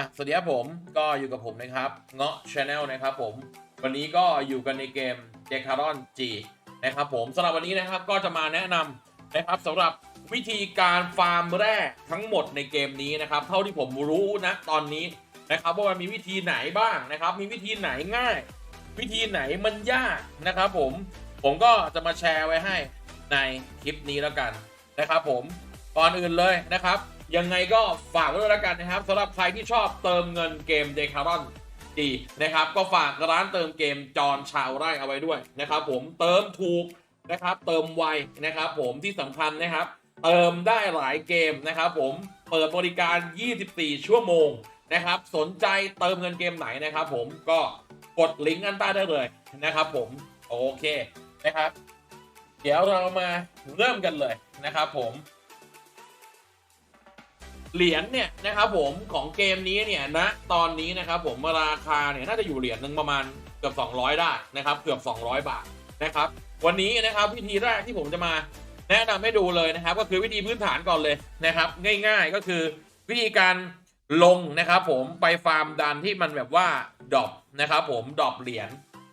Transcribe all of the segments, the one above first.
ะสวัสดีครับผมก็อยู่กับผมนะครับเงาะชาแนลนะครับผม วันนี้ก็อยู่กันในเกม d e c a r o n G นะครับผมสำหรับวันนี้นะครับก็จะมาแนะนำนะครับสำหรับวิธีการฟาร์มแร่ทั้งหมดในเกมนี้นะครับ เท่าที่ผมรู้นะตอนนี้นะครับว่ามันมีวิธีไหนบ้างนะครับ มีวิธีไหนง่าย วิธีไหนมันยากนะครับ ผมผมก็จะมาแชร์ไว้ให้ในคลิปนี้แล้วกันนะครับ ผมก่อนอื่นเลยนะครับ ยังไงก็ฝากไว้ด้วยแล้วกันนะครับสำหรับใครที่ชอบเติมเงินเกมเดคารอนดีนะครับ ก็ฝากร้านเติมเกมจอนชาวไร่เอาไว้ด้วยนะครับ ผมเติมถูกนะครับ เติมไวนะครับ ผมที่สำคัญนะครับ เติมได้หลายเกมนะครับ ผมเปิดบริการ 24 ชั่วโมงนะครับ สนใจเติมเงินเกมไหนนะครับ ผมก็กดลิงก์อันใต้ได้เลยนะครับ ผมโอเคนะครับ เดี๋ยวเรามาเริ่มกันเลยนะครับ ผม เหรียญเนี่ยนะครับผมของเกมนี้เนี่ยณตอนนี้นะครับผมราคาเนี่ยน่าจะอยู่เหรียญหนึ่งประมาณเกือบ 200 ได้นะครับเกือบ 200 บาทนะครับวันนี้นะครับวิธีแรกที่ผมจะมาแนะนำให้ดูเลยนะครับ ก็คือวิธีพื้นฐานก่อนเลยนะครับ ง่ายๆก็คือวิธีการลงนะครับผมไปฟาร์มดันที่มันแบบว่าดรอปนะครับผมดรอปเหรียญ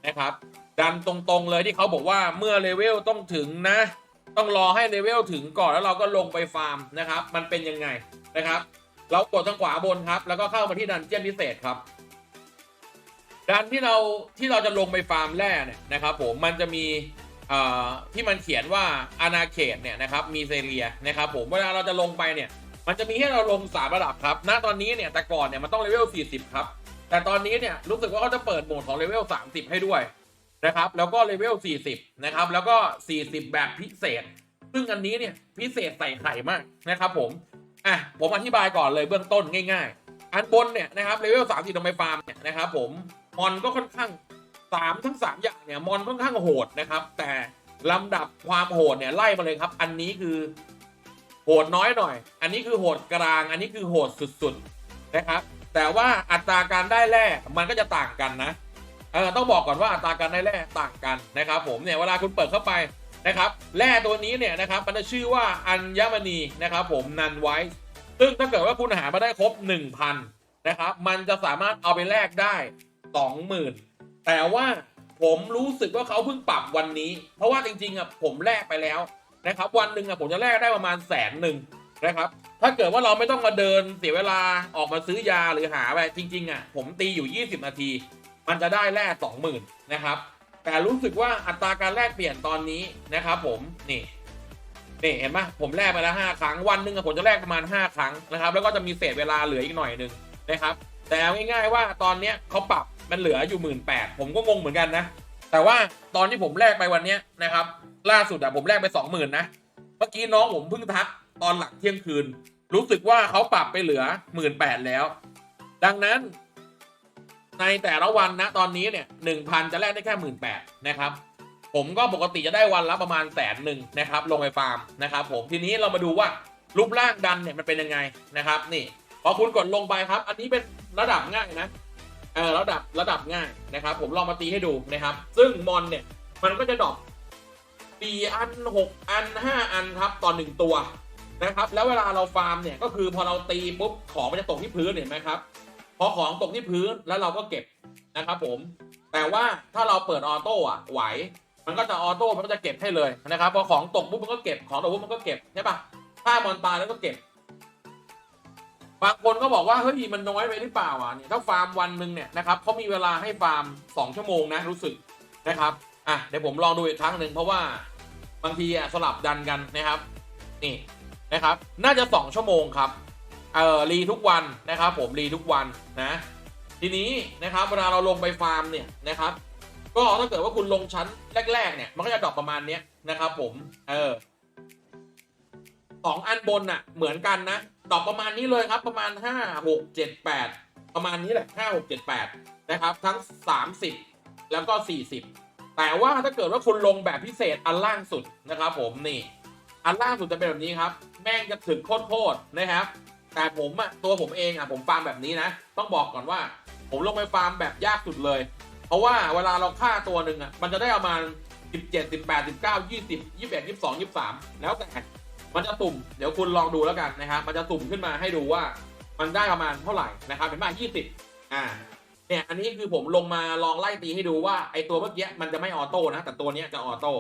นะครับดันตรงๆเลยที่เขาบอกว่าเมื่อเลเวลต้องถึงนะ ต้องรอให้เลเวลถึงก่อนแล้วเราก็ลงไปฟาร์มนะครับ มันเป็นยังไง นะครับ เรากดทางขวาบนครับ แล้วก็เข้ามาที่ดันเจี้ยนพิเศษครับดันที่เราที่เราจะลงไปฟาร์มแร่เนี่ยนะครับ ผมมันจะมีที่มันเขียนว่าอาณาเขตเนี่ยนะครับมีเซเรียนะครับผมเวลาเราจะลงไปเนี่ย มันจะมีให้เราลงสามระดับครับ ณตอนนี้เนี่ยแต่ก่อนเนี่ยมันต้องเลเวล 40 ครับ แต่ตอนนี้เนี่ยรู้สึกว่าเขาจะเปิดโหมดของเลเวล 30 ให้ด้วยนะครับแล้วก็เลเวล 40 นะครับ แล้วก็ 40 แบบพิเศษ ซึ่งอันนี้เนี่ยพิเศษใส่ไข่มากนะครับผม อะผมอธิบายก่อนเลยเบื้องต้นง่ายๆ อันบนเนี่ยนะครับเลเวลสามสิบลงไปฟาร์มเนี่ยนะครับผมมอนก็ค่อนข้างสามทั้งสามอย่างเนี่ยมอนค่อนข้างโหดนะครับ แต่ลำดับความโหดเนี่ยไล่มาเลยครับ อันนี้คือโหดน้อยหน่อย อันนี้คือโหดกลาง อันนี้คือโหดสุดๆนะครับ แต่ว่าอัตราการได้แร่มันก็จะต่างกันนะเออต้องบอกก่อนว่าอัตราการได้แร่ต่างกันนะครับ ผมเนี่ยเวลาคุณเปิดเข้าไป นะครับแร่ตัวนี้เนี่ยนะครับมันจะชื่อว่าอัญมณีนะครับผมนันไวซึ่งถ้าเกิดว่าคุณหามาได้ครบ 1,000นะครับมันจะสามารถเอาไปแลกได้ 20,000 แต่ว่าผมรู้สึกว่าเขาเพิ่งปรับวันนี้ เพราะว่าจริงๆอะผมแลกไปแล้วนะครับวันหนึ่งอะผมจะแลกได้ประมาณแสนหนึ่งนะครับถ้าเกิดว่าเราไม่ต้องมาเดินเสียเวลาออกมาซื้อยาหรือหาไปจริงๆอะผมตีอยู่ 20 นาที มันจะได้แลก20,000นะครับ แต่รู้สึกว่าอัตราการแลกเปลี่ยนตอนนี้นะครับผมนี่นี่เห็นไหมผมแลกไปแล้วห้าครั้งวันหนึ่งอะผมจะแลกประมาณ 5 ครั้งนะครับ แล้วก็จะมีเศษเวลาเหลืออีกหน่อยหนึ่งนะครับ แต่เอาง่ายๆว่าตอนเนี้ยเขาปรับมันเหลืออยู่หมื่นแปดผมก็งงเหมือนกันนะ แต่ว่าตอนที่ผมแลกไปวันเนี้ยนะครับ ล่าสุดอะผมแลกไปสองหมื่นนะเมื่อกี้น้องผมเพิ่งทักตอนหลังเที่ยงคืน รู้สึกว่าเขาปรับไปเหลือหมื่นแปดแล้ว ดังนั้น ในแต่ละวันนะตอนนี้เนี่ยหนึ่งพันจะแลกได้แค่หมื่นแปดนะครับ ผมก็ปกติจะได้วันละประมาณแสนหนึ่งนะครับ ลงไปฟาร์มนะครับ ผมทีนี้เรามาดูว่ารูปร่างดันเนี่ยมันเป็นยังไงนะครับนี่พอคุณกดลงไปครับ อันนี้เป็นระดับง่ายนะเออระดับระดับง่ายนะครับ ผมลองมาตีให้ดูนะครับ ซึ่งมอนเนี่ยมันก็จะดรอปสี่อันหกอันห้าอันครับต่อหนึ่งตัวนะครับ แล้วเวลาเราฟาร์มเนี่ยก็คือพอเราตีปุ๊บของมันจะตกที่พื้นเห็นไหมครับ พอของตกที่พื้นแล้วเราก็เก็บนะครับผม แต่ว่าถ้าเราเปิดออโต้อะไหว มันก็จะออโต้มันก็จะเก็บให้เลยนะครับพอของตกปุ๊บมันก็เก็บของตกปุ๊บมันก็เก็บใช่ปะถ้ามอนตายแล้วก็เก็บบางคนก็บอกว่าเฮ้ยมันน้อยไปหรือเปล่าอะเนี่ยถ้าฟาร์มวันหนึ่งเนี่ยนะครับเขามีเวลาให้ฟาร์ม 2 ชั่วโมงนะรู้สึกนะครับอะเดี๋ยวผมลองดูอีกครั้งหนึ่งเพราะว่าบางทีอะสลับดันกันนะครับ นี่นะครับ น่าจะ 2 ชั่วโมงครับ เอ่อรีทุกวันนะครับ ผมรีทุกวันนะทีนี้นะครับเวลาเราลงไปฟาร์มเนี่ยนะครับ ก็ถ้าเกิดว่าคุณลงชั้นแรก ๆ เนี่ยมันก็จะดรอปประมาณเนี้ยนะครับ ผมเออสองอันบนน่ะเหมือนกันนะดรอปประมาณนี้เลยครับ ประมาณห้าหกเจ็ดแปดประมาณนี้แหละห้าหกเจ็ดแปดนะครับ ทั้งสามสิบแล้วก็สี่สิบแต่ว่าถ้าเกิดว่าคุณลงแบบพิเศษอันล่างสุดนะครับ ผมนี่ อันล่างสุดจะเป็นแบบนี้ครับ แม่งจะถึงโคตรๆนะครับ แต่ผมอะตัวผมเองอะผมฟาร์มแบบนี้นะ ต้องบอกก่อนว่า ผมลงไปฟาร์มแบบยากสุดเลย เพราะว่าเวลาเราฆ่าตัวหนึ่งอะมันจะได้ประมาณ17 18 19 20 21 22 23 แล้วแต่มันจะสุ่มเดี๋ยวคุณลองดูแล้วกันนะครับมันจะสุ่มขึ้นมาให้ดูว่ามันได้ประมาณเท่าไหร่นะครับเห็นป่ะยี่สิบอ่าเนี่ยอันนี้คือผมลงมาลองไล่ตีให้ดูว่าไอตัวเมื่อกี้มันจะไม่ออโต้นะ แต่ตัวนี้จะออโต้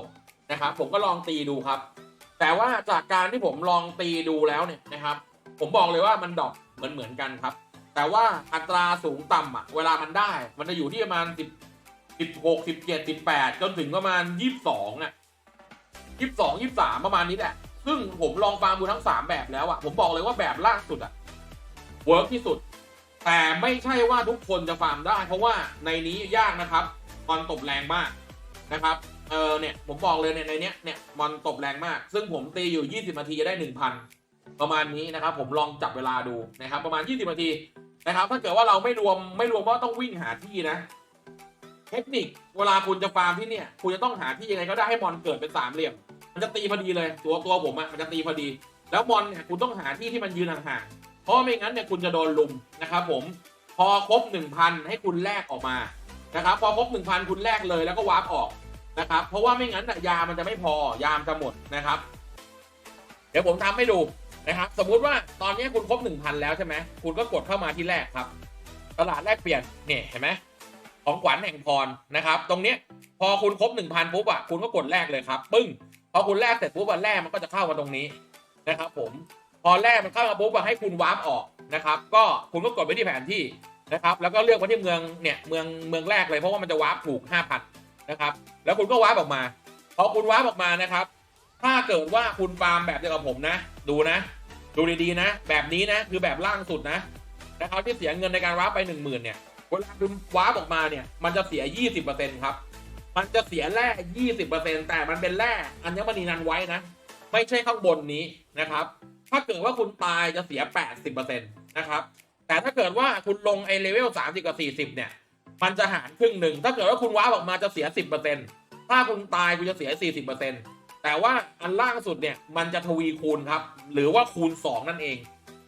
นะครับผมก็ลองตีดูครับ แต่ว่าจากการที่ผมลองตีดูแล้วเนี่ยนะครับ ผมบอกเลยว่ามันดรอกเหมือนเหมือนกันครับ แต่ว่าอัตราสูงต่ำอะเวลามันได้ มันจะอยู่ที่ประมาณสิบสิบหกสิบเจ็ดสิบแปดจนถึงประมาณยี่สิบสองอะยี่สิบสองยี่สิบสามประมาณนี้แหละ ซึ่งผมลองฟาร์มดูทั้งสามแบบแล้วอะผมบอกเลยว่าแบบล่าสุดอะเวิร์กที่สุด แต่ไม่ใช่ว่าทุกคนจะฟาร์มได้ เพราะว่าในนี้ยากนะครับมอนตบแรงมากนะครับ เออเนี่ยผมบอกเลยเนี่ยในเนี้ยเนี่ยมอนตบแรงมาก ซึ่งผมตีอยู่ 20นาทีจะได้ 1,000 ประมาณนี้นะครับ ผมลองจับเวลาดูนะครับ ประมาณ 20นาทีนะครับ ถ้าเกิดว่าเราไม่รวมไม่รวมว่าต้องวิ่งหาที่นะ เทคนิคเวลาคุณจะฟาร์มที่เนี่ยคุณจะต้องหาที่ยังไงก็ได้ให้มอนเกิดเป็นสามเหลี่ยม มันจะตีพอดีเลย ตัวตัวผมอะมันจะตีพอดี แล้วมอนเนี่ยคุณต้องหาที่ที่มันยืนห่างๆเพราะไม่งั้นเนี่ยคุณจะโดนลุมนะครับ ผมพอครบ 1,000 ให้คุณแลกออกมานะครับ พอครบ 1,000 คุณแลกเลยแล้วก็วาร์ปออกนะครับ เพราะว่าไม่งั้นยามันจะไม่พอยามจะหมดนะครับ เดี๋ยวผมทำให้ดู นะครับสมมุติว่าตอนนี้คุณครบ1,000 แล้วใช่ไหมคุณก็กดเข้ามาที่แรกครับ ตลาดแลกเปลี่ยนเนี่ยเห็นไหมของขวัญแห่งพรนะครับ ตรงเนี้ยพอคุณครบ1,000ปุ๊บอะคุณก็กดแลกเลยครับ ปึ้งพอคุณแลกเสร็จปุ๊บอะแลกมันก็จะเข้ามาตรงนี้นะครับ ผมพอแรกมันเข้ามาปุ๊บอะให้คุณวาร์ปออกนะครับ ก็คุณก็กดไปที่แผนที่นะครับ แล้วก็เลือกไปที่เมืองเนี่ยเมืองเมืองแรกเลยเพราะว่ามันจะวาร์ปถูก5,000นะครับ แล้วคุณก็วาร์ปออกมา พอคุณวาร์ปออกมานะครับ ถ้าเกิดว่าคุณฟาร์มแบบเดียวกับผมนะ ดูนะ ดูดีๆนะ แบบนี้นะ คือแบบล่างสุดนะนะครับที่เสียเงินในการวาร์ปไป 1 0,000 เนี่ย เวลาคุณวาร์ปออกมาเนี่ย มันจะเสีย 20%ครับ มันจะเสียแร่ 20%แต่มันเป็นแร่อัญมณีนันไว้นะ ไม่ใช่ข้างบนนี้นะครับ ถ้าเกิดว่าคุณตายจะเสีย 80%นะครับ แต่ถ้าเกิดว่าคุณลงไอเลเวล 30 กับ 40 เนี่ย มันจะหารครึ่งหนึ่ง ถ้าเกิดว่าคุณว้าร์ปออกมาจะเสีย 10%ถ้าคุณตายคุณจะเสีย 40% แต่ว่าอันล่างสุดเนี่ยมันจะทวีคูณครับ หรือว่าคูณ 2 นั่นเอง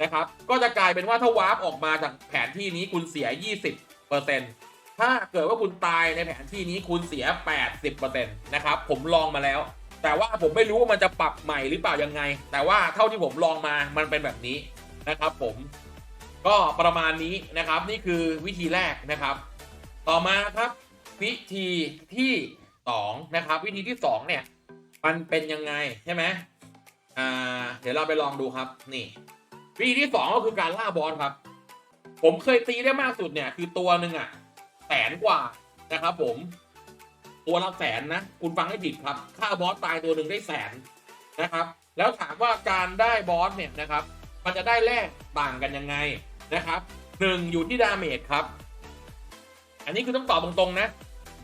นะครับ ก็จะกลายเป็นว่าถ้าวาร์ปออกมาจากแผนที่นี้คุณเสีย 20%ถ้าเกิดว่าคุณตายในแผนที่นี้คุณเสีย 80%นะครับ ผมลองมาแล้ว แต่ว่าผมไม่รู้ว่ามันจะปรับใหม่หรือเปล่ายังไง แต่ว่าเท่าที่ผมลองมามันเป็นแบบนี้นะครับ ผม ก็ประมาณนี้นะครับ นี่คือวิธีแรกนะครับ ต่อมาครับวิธีที่สองนะครับ วิธีที่สองเนี่ย มันเป็นยังไงใช่ไหมอ่า เดี๋ยวเราไปลองดูครับ นี่ วิธีที่สองก็คือการล่าบอสครับ ผมเคยตีได้มากสุดเนี่ย คือตัวหนึ่งอะแสนกว่านะครับ ผม ตัวละแสนนะคุณฟังให้ผิดครับค่าบอสตายตัวหนึ่งได้แสนนะครับ แล้วถามว่าการได้บอสเนี่ยนะครับ มันจะได้แลกต่างกันยังไงนะครับหนึ่งอยู่ที่ดาเมจครับ อันนี้คือต้องตอบตรงๆนะ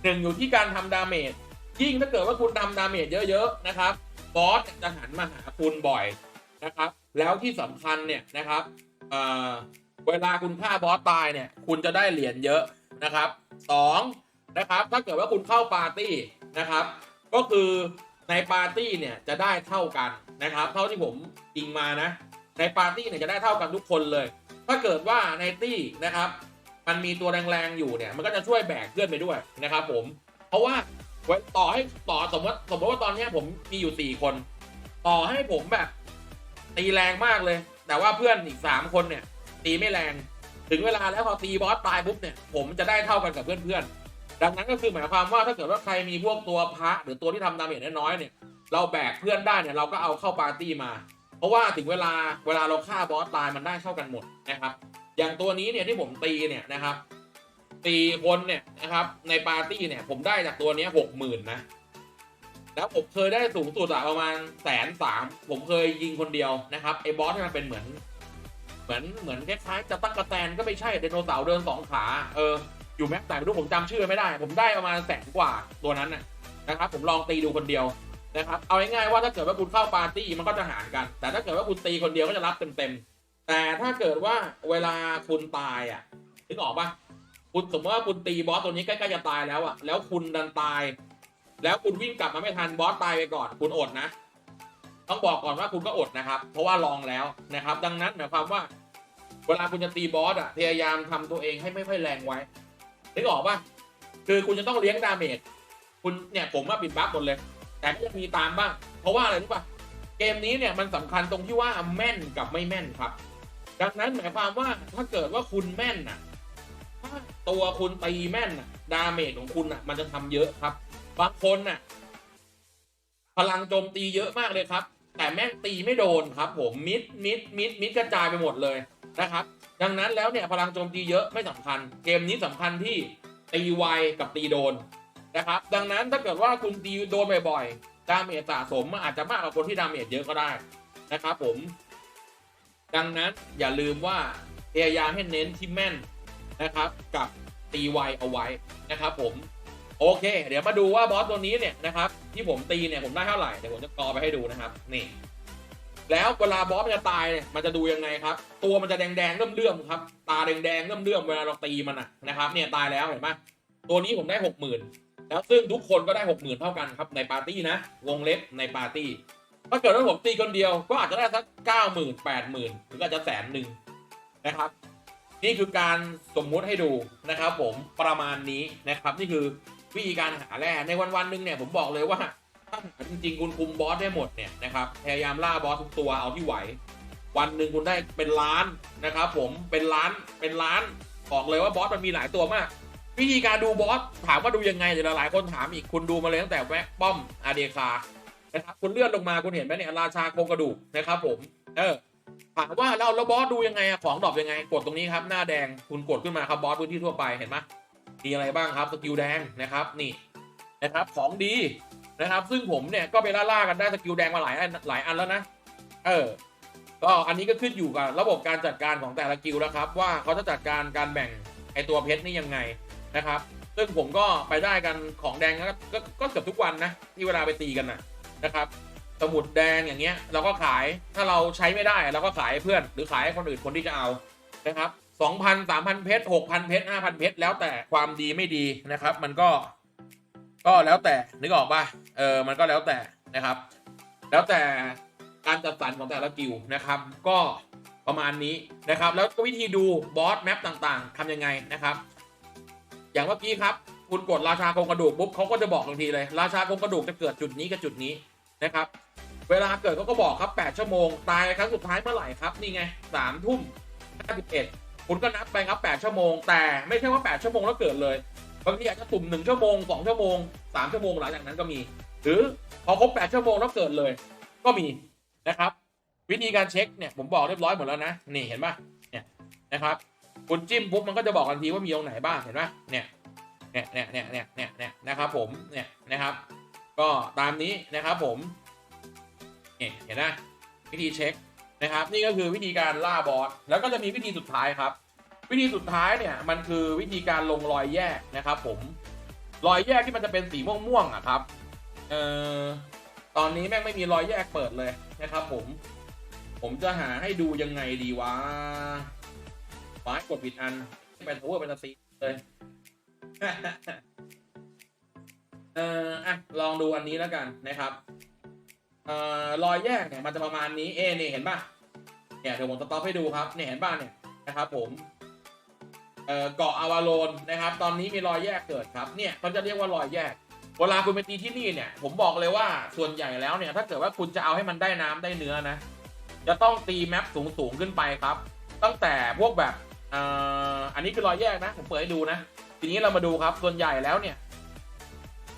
หนึ่งอยู่ที่การทำดาเมจ ยิ่งถ้าเกิดว่าคุณทำดาเมจเยอะๆนะครับบอสจะหันมาหาคุณบ่อยนะครับ แล้วที่สำคัญเนี่ยนะครับเเวลาคุณฆ่าบอสตายเนี่ย คุณจะได้เหรียญเยอะนะครับสองนะครับ ถ้าเกิดว่าคุณเข้าปาร์ตี้นะครับ ก็คือในปาร์ตี้เนี่ยจะได้เท่ากันนะครับ เท่าที่ผมจริงมานะ ในปาร์ตี้เนี่ยจะได้เท่ากันทุกคนเลย ถ้าเกิดว่าในตี้นะครับ มันมีตัวแรงๆอยู่เนี่ย มันก็จะช่วยแบกเพื่อนไปด้วยนะครับ ผม เพราะว่า ไว้ต่อให้ต่อสมมติสมมติว่าตอนนี้ผมมีอยู่สี่คน ต่อให้ผมแบบ ตีแรงมากเลย แต่ว่าเพื่อนอีกสามคนเนี่ย ตีไม่แรง ถึงเวลาแล้วพอตีบอสตายปุ๊บเนี่ย ผมจะได้เท่ากันกับเพื่อนๆดังนั้นก็คือหมายความว่าถ้าเกิดว่าใครมีพวกตัวพระหรือตัวที่ทำดาเมจน้อยๆเนี่ย เราแบกเพื่อนได้เนี่ยเราก็เอาเข้าปาร์ตี้มา เพราะว่าถึงเวลาเวลาเราฆ่าบอสตายมันได้เท่ากันหมดนะครับ อย่างตัวนี้เนี่ยที่ผมตีเนี่ยนะครับ ตีคนเนี่ยนะครับในปาร์ตี้เนี่ยผมได้จากตัวนี้หกหมื่นนะแล้วผมเคยได้สูงสุดอะประมาณแสนสามผมเคยยิงคนเดียวนะครับไอ้บอสที่มันเป็นเหมือน เหมือนเหมือนคล้ายๆจะตั้งกระแตนก็ไม่ใช่ไดโนเสาร์เดินสองขาเอออยู่แม็กแต่ไม่รู้ผมจำชื่อไม่ได้ ผมได้ประมาณแสนกว่าตัวนั้นน่ะนะครับ ผมลองตีดูคนเดียวนะครับเอาง่ายๆว่าถ้าเกิดว่าคุณเข้าปาร์ตี้มันก็จะหารกัน แต่ถ้าเกิดว่าคุณตีคนเดียวก็จะรับเต็มๆแต่ถ้าเกิดว่าเวลาคุณตายอะนึกออกปะ คุณสมมติว่าคุณตีบอสตัวนี้ใกล้ๆจะตายแล้วอะแล้วคุณดันตาย แล้วคุณวิ่งกลับมาไม่ทันบอสตายไปก่อนคุณอดนะ ต้องบอกก่อนว่าคุณก็อดนะครับ เพราะว่าลองแล้วนะครับ ดังนั้นหมายความว่า เวลาคุณจะตีบอสอะพยายามทำตัวเองให้ไม่ค่อยแรงไว้นึกออกปะคือคุณจะต้องเลี้ยงดาเมจคุณเนี่ยผมว่าปิดบัฟหมดเลย แต่ก็ยังมีตามบ้าง เพราะว่าอะไรรู้ปะเกมนี้เนี่ยมันสำคัญตรงที่ว่าแม่นกับไม่แม่นครับ ดังนั้นหมายความว่าถ้าเกิดว่าคุณแม่นน่ะ ถ้าตัวคุณตีแม่นนะดาเมจของคุณน่ะมันจะทำเยอะครับ บางคนน่ะ พลังโจมตีเยอะมากเลยครับ แต่แม่งตีไม่โดนครับ ผมมิดมิดมิดมิดกระจายไปหมดเลยนะครับ ดังนั้นแล้วเนี่ยพลังโจมตีเยอะไม่สำคัญ เกมนี้สำคัญที่ตีไวกับตีโดนนะครับ ดังนั้นถ้าเกิดว่าคุณตีโดนบ่อยๆดาเมจสะสมอาจจะมากกว่าคนที่ดาเมจเยอะก็ได้นะครับ ผม ดังนั้นอย่าลืมว่าพยายามให้เน้นที่แม่น นะครับกับตีไวเอาไว้นะครับผมโอเค เดี๋ยวมาดูว่าบอสตัวนี้เนี่ยนะครับที่ผมตีเนี่ยผมได้เท่าไหร่เดี๋ยวผมจะกอไปให้ดูนะครับนี่แล้วเวลาบอสมันจะตายเนี่ยมันจะดูยังไงครับ ตัวมันจะแดงๆเลื่อมๆครับ ตาแดงๆเลื่อมๆเวลาเราตีมันอะนะครับ เนี่ยตายแล้วเห็นไหมตัวนี้ผมได้หกหมื่นแล้วซึ่งทุกคนก็ได้หกหมื่นเท่ากันครับในปาร์ตี้นะวงเล็บในปาร์ตี้ถ้าเกิดว่าผมตีคนเดียวก็อาจจะได้สักเก้าหมื่นแปดหมื่นหรืออาจจะแสนหนึ่งนะครับ นี่คือการสมมุติให้ดูนะครับ ผมประมาณนี้นะครับ นี่คือวิธีการหาแร่ในวันวันหนึ่งเนี่ยผมบอกเลยว่าถ้าหาจริงๆคุณคุมบอสได้หมดเนี่ยนะครับพยายามล่าบอสทุกตัวเอาที่ไหว วันหนึ่งคุณได้เป็นล้านนะครับ ผมเป็นล้านเป็นล้านบอกเลยว่าบอสมันมีหลายตัวมาก วิธีการดูบอสถามว่าดูยังไงเดี๋ยวหลายคนถามอีกคุณดูมาเลยตั้งแต่แวะป้อมอาเดคานะครับคุณเลื่อนลงมาคุณเห็นไหมเนี่ยราชาโครงกระดูกนะครับ ผม เออ ถามว่าเราแล้วบอสดูยังไงอะของดรอปยังไง กดตรงนี้ครับหน้าแดงคุณกดขึ้นมาครับบอสพื้นที่ทั่วไปเห็นไหมมีอะไรบ้างครับสกิลแดงนะครับนี่นะครับของดีนะครับ ซึ่งผมเนี่ยก็ไปล่าๆกันได้สกิลแดงมาหลายอันหลายอันแล้วนะ เออก็อันนี้ก็ขึ้นอยู่กับระบบการจัดการของแต่ละกิลแล้วครับ ว่าเขาจะจัดการการแบ่งไอตัวเพชรนี่ยังไงนะครับ ซึ่งผมก็ไปได้กันของแดงก็ก็เกือบทุกวันนะที่เวลาไปตีกันนะนะครับ สมุดแดงอย่างเงี้ยเราก็ขายถ้าเราใช้ไม่ได้เราก็ขายให้เพื่อนหรือขายให้คนอื่นคนที่จะเอานะครับสองพันสามพันเพชรหกพันเพชรห้าพันเพชรแล้วแต่ความดีไม่ดีนะครับ มันก็ ก็แล้วแต่นึกออกป่ะเออมันก็แล้วแต่นะครับ แล้วแต่การจัดสรรของแต่ละกิลด์นะครับ ก็ประมาณนี้นะครับ แล้ววิธีดูบอสแมปต่างๆทำยังไงนะครับ อย่างเมื่อกี้ครับ คุณกดราชาโครงกระดูกปุ๊บเขาก็จะบอกทันทีเลย ราชาโครงกระดูกจะเกิดจุดนี้กับจุดนี้ นะครับ เวลาเกิดเขาก็บอกครับ 8 ชั่วโมง ตายครั้งสุดท้ายเมื่อไหร่ครับ นี่ไง3ทุ่ม51คุณก็นับไปครับ 8 ชั่วโมง แต่ไม่ใช่ว่า 8 ชั่วโมงแล้วเกิดเลย บางทีอาจจะตุ่มหนึ่งชั่วโมงสองชั่วโมงสามชั่วโมงหลังจากนั้นก็มี หรือพอครบแปดชั่วโมงแล้วเกิดเลย ก็มีนะครับ วิธีการเช็คเนี่ยผมบอกเรียบร้อยหมดแล้วนะ นี่เห็นปะเนี่ยนะครับคุณจิ้มปุ๊บมันก็จะบอกทันทีว่ามีตรงไหนบ้างเห็นปะเนี่ยเนี่ย เนี่ย เนี่ย เนี่ย เนี่ย เนี่ย นะครับผม เนี่ยนะครับ ก็ตามนี้นะครับผมเห็นไหมวิธีเช็คนะครับ นี่ก็คือวิธีการล่าบอสแล้วก็จะมีวิธีสุดท้ายครับ วิธีสุดท้ายเนี่ยมันคือวิธีการลงรอยแยกนะครับผมรอยแยกที่มันจะเป็นสีม่วงๆอะครับเอ่อตอนนี้แม่งไม่มีรอยแยกเปิดเลยนะครับ ผม ผมจะหาให้ดูยังไงดีวะไม้กดผิดอันเป็นโอเวร์เป็นซีเลย เอ่ออะลองดูอันนี้แล้วกันนะครับเอ่อรอยแยกเนี่ยมันจะประมาณนี้เอ๊นี่เห็นป่ะเนี่ยเดี๋ยวผมสต็อปให้ดูครับเนี่ยเห็นป่ะเนี่ยนะครับผมเอ่อเกาะอาวาโลนนะครับ ตอนนี้มีรอยแยกเกิดครับเนี่ยเขาจะเรียกว่ารอยแยกเวลาคุณไปตีที่นี่เนี่ย ผมบอกเลยว่าส่วนใหญ่แล้วเนี่ย ถ้าเกิดว่าคุณจะเอาให้มันได้น้ำได้เนื้อนะ จะต้องตีแมปสูงสูงๆขึ้นไปครับ ตั้งแต่พวกแบบเอ่ออันนี้คือรอยแยกนะ ผมเปิดให้ดูนะ ทีนี้เรามาดูครับส่วนใหญ่แล้วเนี่ย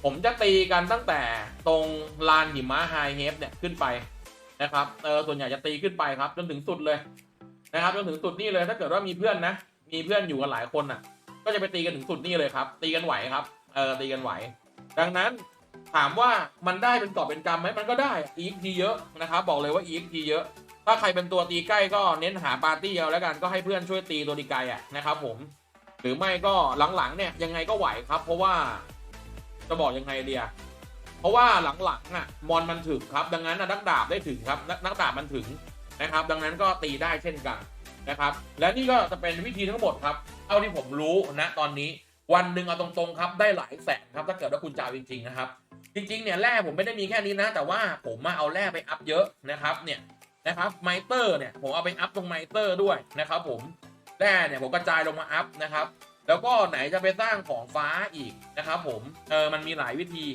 ผมจะตีกันตั้งแต่ตรงลานหิมะไฮเฮฟเนี่ยขึ้นไปนะครับเออส่วนใหญ่จะตีขึ้นไปครับ จนถึงสุดเลยนะครับจนถึงสุดนี่เลยถ้าเกิดว่ามีเพื่อนนะ มีเพื่อนอยู่กันหลายคนอะ ก็จะไปตีกันถึงสุดนี่เลยครับ ตีกันไหวครับเออตีกันไหว ดังนั้นถามว่ามันได้เป็นกอบเป็นกำไหมมันก็ได้ EXP เยอะนะครับ บอกเลยว่า EXP เยอะ ถ้าใครเป็นตัวตีใกล้ก็เน้นหาปาร์ตี้เอาแล้วกันก็ให้เพื่อนช่วยตีตัวตีไกลอะนะครับผม หรือไม่ก็หลังๆเนี่ยยังไงก็ไหวครับ เพราะว่า จะบอกยังไงเดียเพราะว่าหลังๆอะมอนมันถึงครับ ดังนั้นนักดาบได้ถึงครับนักนักดาบมันถึงนะครับ ดังนั้นก็ตีได้เช่นกันนะครับ และนี่ก็จะเป็นวิธีทั้งหมดครับเท่าที่ผมรู้นะตอนนี้วันหนึ่งเอาตรงๆครับได้หลายแสนครับถ้าเกิดว่าคุณจะเอาจริงๆนะครับ จริงๆเนี่ยแร่ผมไม่ได้มีแค่นี้นะ แต่ว่าผมมาเอาแร่ไปอัพเยอะนะครับเนี่ยนะครับไมเตอร์เนี่ยผมเอาไปอัพตรงไมเตอร์ด้วยนะครับผมแร่เนี่ยผมกระจายลงมาอัพนะครับ แล้วก็ไหนจะไปสร้างของฟ้าอีกนะครับผมเออมันมีหลายวิธี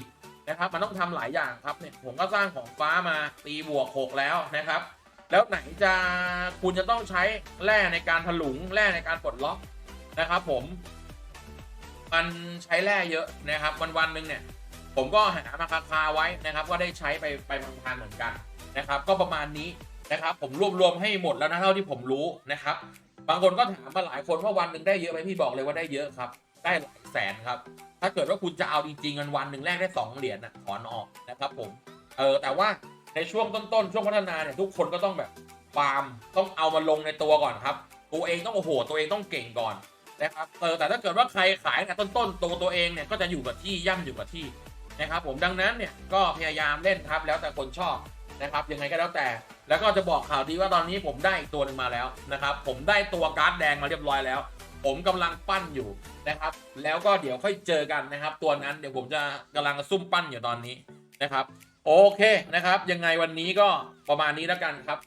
นะครับ มันต้องทำหลายอย่างครับเนี่ยผมก็สร้างของฟ้ามาตีบวกหกแล้วนะครับ แล้วไหนจะคุณจะต้องใช้แร่ในการถลุงแร่ในการปลดล็อกนะครับ ผมมันใช้แร่เยอะนะครับ วันวันหนึ่งเนี่ย ผมก็หามาคาคาไว้นะครับ ก็ได้ใช้ไปไปพันๆเหมือนกันนะครับ ก็ประมาณนี้นะครับ ผมรวบรวมให้หมดแล้วนะเท่าที่ผมรู้นะครับ บางคนก็ถามมาหลายคนว่าวันหนึ่งได้เยอะไหมพี่บอกเลยว่าได้เยอะครับ ได้หลายแสนครับ ถ้าเกิดว่าคุณจะเอาจริงๆเงินวันหนึ่งแรกได้สองเหรียญนะถอนออกนะครับผม เออแต่ว่าในช่วงต้นๆ ช่วงพัฒนาเนี่ยทุกคนก็ต้องแบบฟาร์มต้องเอามาลงในตัวก่อนครับ ตัวเองต้องโอ้โหตัวเองต้องเก่งก่อนนะครับเออแต่ถ้าเกิดว่าใครขายแต่ต้นๆตัวตัวเองเนี่ยก็จะอยู่กับที่ย่ำอยู่กับที่นะครับผมดังนั้นเนี่ยก็พยายามเล่นครับแล้วแต่คนชอบนะครับยังไงก็แล้วแต่ แล้วก็จะบอกข่าวดีว่าตอนนี้ผมได้อีกตัวหนึ่งมาแล้วนะครับผมได้ตัวการ์ดแดงมาเรียบร้อยแล้ว ผมกำลังปั้นอยู่นะครับ แล้วก็เดี๋ยวค่อยเจอกันนะครับ ตัวนั้นเดี๋ยวผมจะกำลังซุ่มปั้นอยู่ตอนนี้นะครับ โอเคนะครับ ยังไงวันนี้ก็ประมาณนี้แล้วกันครับ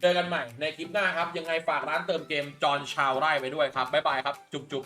เจอกันใหม่ในคลิปหน้าครับ ยังไงฝากร้านเติมเกมจอนชาวไร่ไปด้วยครับบ๊ายบายครับ จุ๊บจุ๊บ